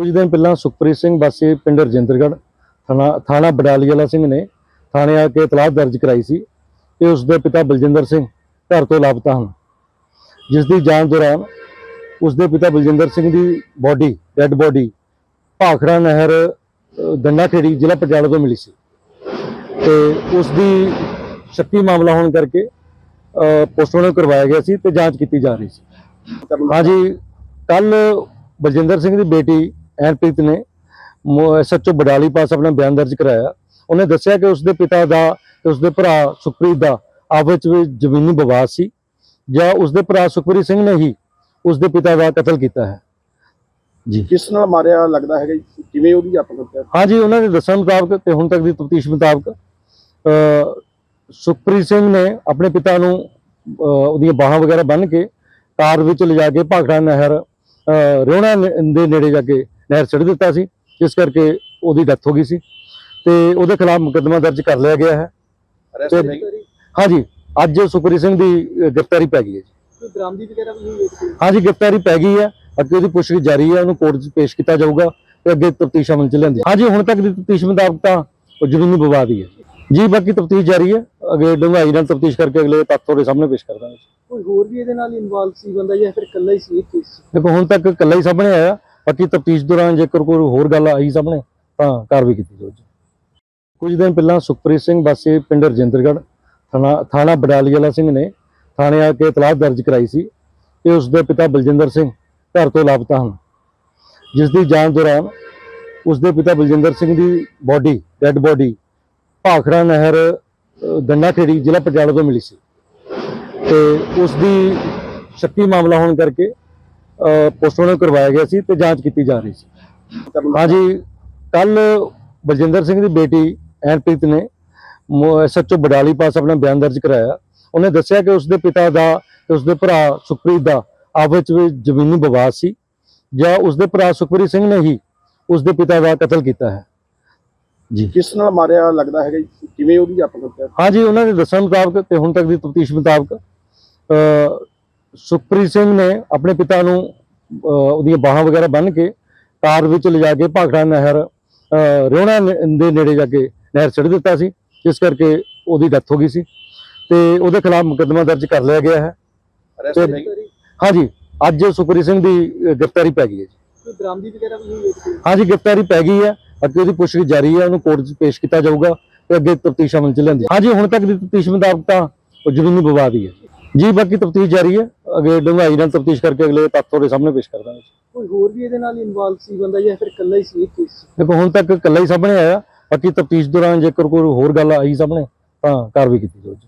ਕੁਝ ਦਿਨ ਪਹਿਲਾਂ ਸੁਖਪ੍ਰੀਤ ਸਿੰਘ ਵਾਸੀ ਪਿੰਡ ਰਜਿੰਦਰਗੜ੍ਹ ਥਾਣਾ ਥਾਣਾ ਬਡਾਲੀ ਵਾਲਾ ਸਿੰਘ ਨੇ ਥਾਣੇ ਆ ਕੇ ਇਤਲਾਹ ਦਰਜ ਕਰਾਈ ਸੀ ਕਿ ਉਸ ਦੇ ਪਿਤਾ ਬਲਜਿੰਦਰ ਸਿੰਘ ਘਰ ਤੋਂ ਲਾਪਤਾ ਹਨ। ਜਿਸ ਦੀ ਜਾਂਚ ਦੌਰਾਨ ਉਸ ਦੇ ਪਿਤਾ ਬਲਜਿੰਦਰ ਸਿੰਘ ਦੀ ਬੋਡੀ ਡੈੱਡ ਬੋਡੀ ਭਾਖੜਾ ਨਹਿਰ ਅ, ਗੰਨਾ ਖੇੜੀ ਜ਼ਿਲ੍ਹਾ ਪਟਿਆਲਾ ਤੋਂ ਮਿਲੀ ਸੀ। ਤੇ ਉਸ ਦੀ ਸ਼ੱਕੀ ਮਾਮਲਾ ਹੋਣ ਕਰਕੇ ਪੋਸਟਮਾਰਟਮ ਕਰਵਾਇਆ ਗਿਆ ਸੀ ਤੇ ਜਾਂਚ ਕੀਤੀ ਜਾ ਰਹੀ ਸੀ। ਹਾਂਜੀ ਕੱਲ ਬਲਜਿੰਦਰ ਸਿੰਘ ਦੀ ਬੇਟੀ ਐਨਪ੍ਰੀਤ ਨੇ ਸੱਚੋ ਬਡਾਲੀ ਪਾਸ ਆਪਣਾ ਬਿਆਨ ਦਰਜ ਕਰਾਇਆ। ਉਹਨੇ ਦੱਸਿਆ ਕਿ ਉਸਦੇ ਪਿਤਾ ਦਾ ਤੇ ਉਸਦੇ ਭਰਾ ਸੁਖਪ੍ਰੀਤ ਦਾ ਆਪਸ ਵਿੱਚ ਜ਼ਮੀਨੀ ਵਿਵਾਦ ਸੀ ਜਾਂ ਉਸਦੇ ਭਰਾ ਸੁਖਪ੍ਰੀਤ ਸਿੰਘ ਨੇ ਹੀ ਉਸਦੇ ਪਿਤਾ ਦਾ ਕਤਲ ਕੀਤਾ ਹੈ। ਜੀ। ਕਿਸ ਨਾਲ ਮਾਰਿਆ ਲੱਗਦਾ ਹੈਗਾ ਜੀ? ਕਿਵੇਂ ਉਹਦੀ ਕਰਦੇ ਹਾਂਜੀ ਉਹਨਾਂ ਦੇ ਦੱਸਣ ਮੁਤਾਬਕ ਤੇ ਹੁਣ ਤੱਕ ਦੀ ਤਫਤੀਸ਼ ਮੁਤਾਬਕ ਸੁਖਪ੍ਰੀਤ ਸਿੰਘ ਨੇ ਆਪਣੇ ਪਿਤਾ ਨੂੰ ਉਹਦੀਆਂ ਬਾਹਾਂ ਵਗੈਰਾ ਬੰਨ੍ਹ ਕੇ ਕਾਰ ਵਿੱਚ ਲਿਜਾ ਕੇ ਭਾਖੜਾ ਨਹਿਰ ਨ- ਦੇ ਨੇੜੇ ਜਾ ਕੇ ਨਹਿਰ ਛੱਡ ਦਿੱਤਾ ਸੀ ਜਿਸ ਕਰਕੇ ਉਹਦੀ ਡੈਥ ਹੋ ਗਈ ਸੀ ਤੇ ਉਹਦੇ ਖਿਲਾਫ ਮੁਕੱਦਮਾ ਦਰਜ ਕਰ ਲਿਆ ਗਿਆ ਹੈ। ਹਾਂਜੀ ਅੱਜ ਸੁਖਪ੍ਰੀਤ ਸਿੰਘ ਦੀ ਗ੍ਰਿਫਤਾਰੀ ਪੈ ਗਈ ਹੈ ਜੀ। ਕੋਈ ਬਰਾਮਦੀ ਵਗੈਰਾ ਵੀ ਹੋਈ ਹੈ ਹਾਂਜੀ ਗ੍ਰਿਫਤਾਰੀ ਪੈ ਗਈ ਹੈ। ਅੱਗੇ ਉਹਦੀ ਪੁੱਛਗਿੱਛ ਜਾਰੀ ਹੈ ਉਹਨੂੰ ਕੋਰਟ 'ਚ ਪੇਸ਼ ਕੀਤਾ ਜਾਊਗਾ ਤੇ ਅੱਗੇ ਤਫਤੀਸ਼ ਅਮਲ 'ਚ ਲੈਂਦੀ ਹਾਂਜੀ ਹੁਣ ਤੱਕ ਦੀ ਤਫਤੀਸ਼ ਮੁਤਾਬਕ ਤਾਂ ਉਹ ਜ਼ਮੀਨੀ ਵਿਵਾਦ ਹੀ ਹੈ ਜੀ। ਬਾਕੀ ਤਫਤੀਸ਼ ਜਾਰੀ ਹੈ। ਅੱਗੇ ਡੂੰਘਾਈ ਨਾਲ ਤਫਤੀਸ਼ ਕਰਕੇ ਅਗਲੇ ਤੱਥ ਤੁਹਾਡੇ ਸਾਹਮਣੇ ਪੇਸ਼ ਕਰ ਦਾਂਗੇ ਕੋਈ ਹੋਰ ਵੀ ਇਹਦੇ ਨਾਲ ਇਨਵੋਲਵ ਸੀ ਬੰਦਾ ਜਾਂ ਫਿਰ ਇਕੱਲਾ ਹੀ ਸੀ ਇਹ ਕੇਸ ਦੇਖੋ ਹੁਣ ਤੱਕ ਇਕੱਲਾ ਹੀ ਸਾਹਮਣੇ ਆਇਆ। ਬਾਕੀ ਤਫਤੀਸ਼ ਦੌਰਾਨ ਜੇਕਰ ਕੋਈ ਹੋਰ ਗੱਲ ਆਈ ਸਾਹਮਣੇ ਤਾਂ ਕਾਰਵਾਈ ਕੀਤੀ ਜਾਊਗੀ। ਕੁਝ ਦਿਨ ਪਹਿਲਾਂ ਸੁਖਪ੍ਰੀਤ ਸਿੰਘ ਵਾਸੀ ਪਿੰਡ ਰਜਿੰਦਰਗੜ੍ਹ ਥਾਣਾ ਥਾਣਾ ਬਡਾਲੀ ਵਾਲਾ ਸਿੰਘ ਨੇ ਥਾਣੇ ਆ ਕੇ ਇਤਲਾਹ ਦਰਜ ਕਰਾਈ ਸੀ ਕਿ ਉਸ ਦੇ ਪਿਤਾ ਬਲਜਿੰਦਰ ਸਿੰਘ ਘਰ ਤੋਂ ਲਾਪਤਾ ਹਨ। ਜਿਸ ਦੀ ਜਾਂਚ ਦੌਰਾਨ ਉਸ ਦੇ ਪਿਤਾ ਬਲਜਿੰਦਰ ਸਿੰਘ ਦੀ ਬੋਡੀ ਡੈੱਡ ਬੋਡੀ ਭਾਖੜਾ ਨਹਿਰ ਅ, ਗੰਨਾ ਖੇੜੀ ਜ਼ਿਲ੍ਹਾ ਪਟਿਆਲਾ ਤੋਂ ਮਿਲੀ ਸੀ। ਤੇ ਉਸ ਦੀ ਸ਼ੱਕੀ ਮਾਮਲਾ ਹੋਣ ਕਰਕੇ ਪੋਸਟਮਾਰਟਮ ਕਰਵਾਇਆ ਗਿਆ ਸੀ ਤੇ ਜਾਂਚ ਕੀਤੀ ਜਾ ਰਹੀ ਸੀ। ਹਾਂਜੀ ਕੱਲ ਬਲਜਿੰਦਰ ਸਿੰਘ ਦੀ ਬੇਟੀ ਐਨਪ੍ਰੀਤ ਨੇ ਸੱਚੋ ਬਡਾਲੀ ਪਾਸ ਆਪਣਾ ਬਿਆਨ ਦਰਜ ਕਰਾਇਆ। ਉਹਨੇ ਦੱਸਿਆ ਕਿ ਉਸਦੇ ਪਿਤਾ ਦਾ ਤੇ ਉਸਦੇ ਭਰਾ ਸੁਖਪ੍ਰੀਤ ਦਾ ਆਪਸ ਵਿੱਚ ਜ਼ਮੀਨੀ ਵਿਵਾਦ ਸੀ ਜਾਂ ਉਸਦੇ ਭਰਾ ਸੁਖਪ੍ਰੀਤ ਸਿੰਘ ਨੇ ਹੀ ਉਸਦੇ ਪਿਤਾ ਦਾ ਕਤਲ ਕੀਤਾ ਹੈ। ਜੀ। ਕਿਸ ਨਾਲ ਮਾਰਿਆ ਲੱਗਦਾ ਹੈਗਾ? ਕਿਵੇਂ ਉਹਦੀ ਕਰਦੇ ਹਾਂਜੀ ਉਹਨਾਂ ਦੇ ਦੱਸਣ ਮੁਤਾਬਕ ਤੇ ਹੁਣ ਤੱਕ ਦੀ ਤਫਤੀਸ਼ ਮੁਤਾਬਕ ਸੁਖਪ੍ਰੀਤ ਸਿੰਘ ਨੇ ਆਪਣੇ ਪਿਤਾ ਨੂੰ ਉਹਦੀਆਂ ਬਾਹਾਂ ਵਗੈਰਾ ਬੰਨ੍ਹ ਕੇ ਕਾਰ ਵਿੱਚ ਲਿਜਾ ਕੇ ਭਾਖੜਾ ਨਹਿਰ ਰਿਉਣਾ ਦੇ ਨੇੜੇ ਜਾ ਕੇ ਨਹਿਰ ਛੱਡ ਦਿੱਤਾ ਸੀ ਜਿਸ ਕਰਕੇ ਉਹਦੀ ਡੈਥ ਹੋ ਗਈ ਸੀ ਤੇ ਉਹਦੇ ਖਿਲਾਫ ਮੁਕੱਦਮਾ ਦਰਜ ਕਰ ਲਿਆ ਗਿਆ ਹੈ। ਹਾਂਜੀ ਅੱਜ ਸੁਖਪ੍ਰੀਤ ਸਿੰਘ ਦੀ ਗ੍ਰਿਫਤਾਰੀ ਪੈ ਗਈ ਹੈ ਜੀ। ਕੋਈ ਬਰਾਮਦੀ ਵਗੈਰਾ ਵੀ ਹੋਈ ਹੈ ਹਾਂਜੀ ਗ੍ਰਿਫਤਾਰੀ ਪੈ ਗਈ ਹੈ ਅੱਗੇ ਉਹਦੀ ਪੁੱਛਗਿੱਛ ਜਾਰੀ ਹੈ ਉਹਨੂੰ ਕੋਰਟ 'ਚ ਪੇਸ਼ ਕੀਤਾ ਜਾਊਗਾ ਤੇ ਅੱਗੇ ਤਫਤੀਸ਼ ਅਮਲ 'ਚ ਲੈਂਦੀ ਹਾਂਜੀ ਹੁਣ ਤੱਕ ਦੀ ਤਫਤੀਸ਼ ਮੁਤਾਬਕ ਤਾਂ ਉਹ ਜ਼ਮੀਨੀ ਵਿਵਾਦ ਹੀ ਹੈ। ਜੀ ਬਾਕੀ ਤਫਤੀਸ਼ ਜਾਰੀ ਹੈ। ਅੱਗੇ ਡੂੰਘਾਈ ਨਾਲ ਤਫਤੀਸ਼ ਕਰਕੇ ਅਗਲੇ ਤੱਥ ਤੁਹਾਡੇ ਸਾਹਮਣੇ ਪੇਸ਼ ਕਰ ਦਾਂਗੇ। ਕੋਈ ਹੋਰ ਵੀ ਇਹਦੇ ਨਾਲ ਇਨਵੋਲਵ ਸੀ ਬੰਦਾ ਜਾਂ ਫਿਰ ਇਕੱਲਾ ਹੀ ਸੀ ਇਹ ਕੇਸ ਦੇਖੋ ਹੁਣ ਤੱਕ ਇਕੱਲਾ ਹੀ ਸਾਹਮਣੇ ਆਇਆ। ਬਾਕੀ ਤਫਤੀਸ਼ ਦੌਰਾਨ ਜੇਕਰ ਕੋਈ ਹੋਰ ਗੱਲ ਆਈ ਸਾਹਮਣੇ ਤਾਂ ਕਾਰਵਾਈ ਕੀਤੀ ਜਾਊਗੀ